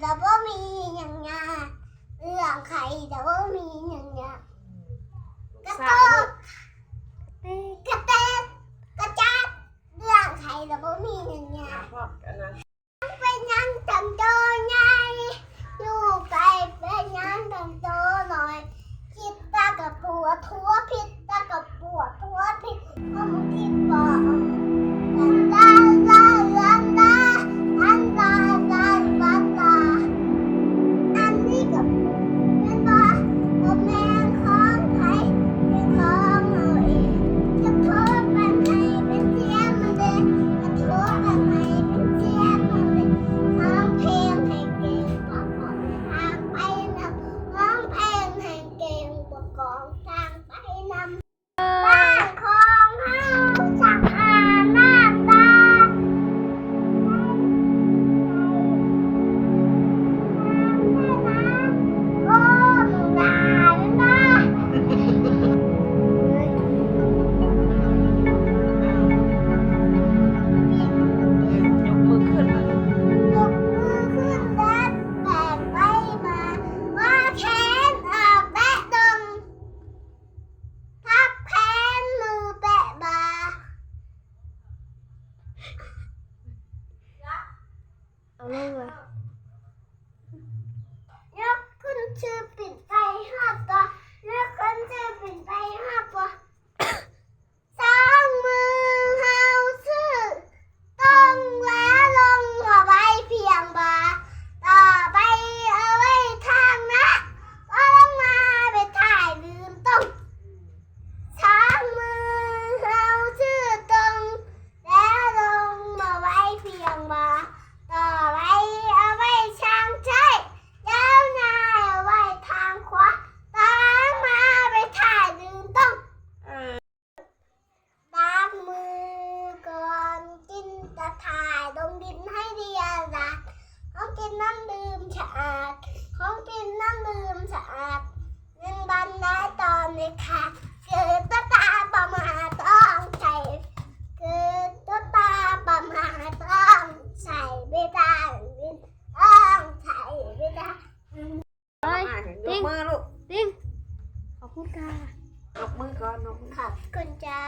แต่ว่ามีอย่างงานเรื่องไข่แต่ว่ามีอย่าง Ama var. Ya kurutacağım. ยกมือลูก ติ้งขอบคุณค่ะ ยกมือก่อนยกมือ ขอบคุณจ้า